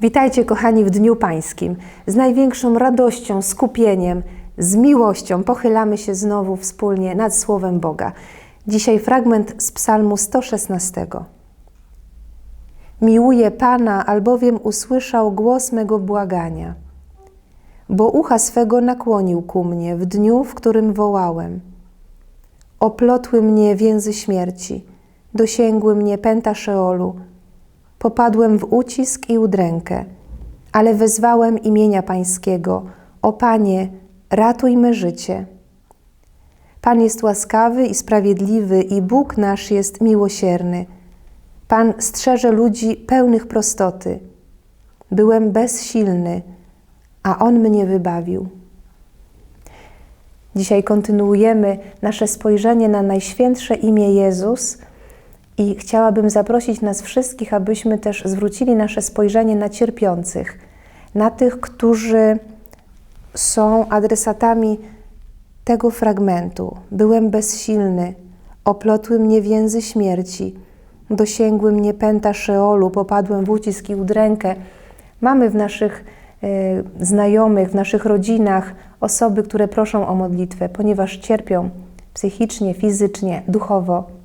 Witajcie, kochani, w Dniu Pańskim. Z największą radością, skupieniem, z miłością pochylamy się znowu wspólnie nad Słowem Boga. Dzisiaj fragment z Psalmu 116. Miłuję Pana, albowiem usłyszał głos mego błagania, bo ucha swego nakłonił ku mnie w dniu, w którym wołałem. Oplotły mnie więzy śmierci, dosięgły mnie pęta Szeolu. Popadłem w ucisk i udrękę, ale wezwałem imienia Pańskiego. O Panie, ratuj me życie. Pan jest łaskawy i sprawiedliwy i Bóg nasz jest miłosierny. Pan strzeże ludzi pełnych prostoty. Byłem bezsilny, a On mnie wybawił. Dzisiaj kontynuujemy nasze spojrzenie na Najświętsze imię Jezus i chciałabym zaprosić nas wszystkich, abyśmy też zwrócili nasze spojrzenie na cierpiących, na tych, którzy są adresatami tego fragmentu. Byłem bezsilny, oplotły mnie więzy śmierci, dosięgły mnie pęta Szeolu, popadłem w ucisk i udrękę. Mamy w naszych y, znajomych, w naszych rodzinach osoby, które proszą o modlitwę, ponieważ cierpią psychicznie, fizycznie, duchowo.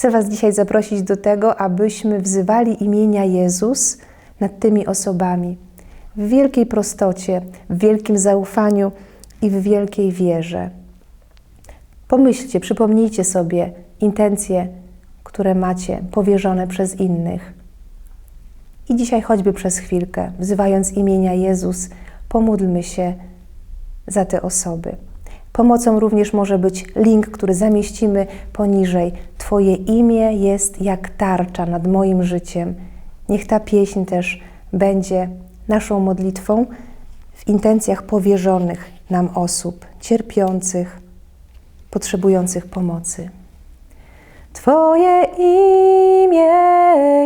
Chcę Was dzisiaj zaprosić do tego, abyśmy wzywali imienia Jezus nad tymi osobami w wielkiej prostocie, w wielkim zaufaniu i w wielkiej wierze. Pomyślcie, przypomnijcie sobie intencje, które macie powierzone przez innych. I dzisiaj choćby przez chwilkę, wzywając imienia Jezus, pomódlmy się za te osoby. Pomocą również może być link, który zamieścimy poniżej. Twoje imię jest jak tarcza nad moim życiem. Niech ta pieśń też będzie naszą modlitwą w intencjach powierzonych nam osób cierpiących, potrzebujących pomocy. Twoje imię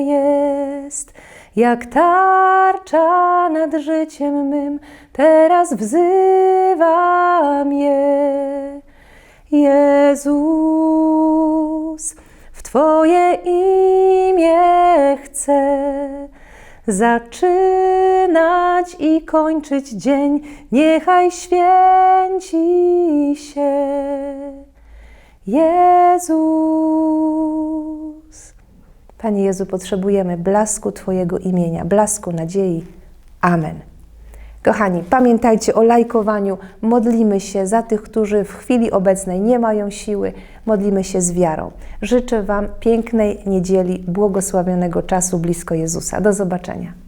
jest jak tarcza nad życiem mym, teraz wzywam je. Jezus, w Twoje imię chcę zaczynać i kończyć dzień, niechaj święci się. Jezus. Panie Jezu, potrzebujemy blasku Twojego imienia, blasku nadziei. Amen. Kochani, pamiętajcie o lajkowaniu, modlimy się za tych, którzy w chwili obecnej nie mają siły, modlimy się z wiarą. Życzę Wam pięknej niedzieli, błogosławionego czasu blisko Jezusa. Do zobaczenia.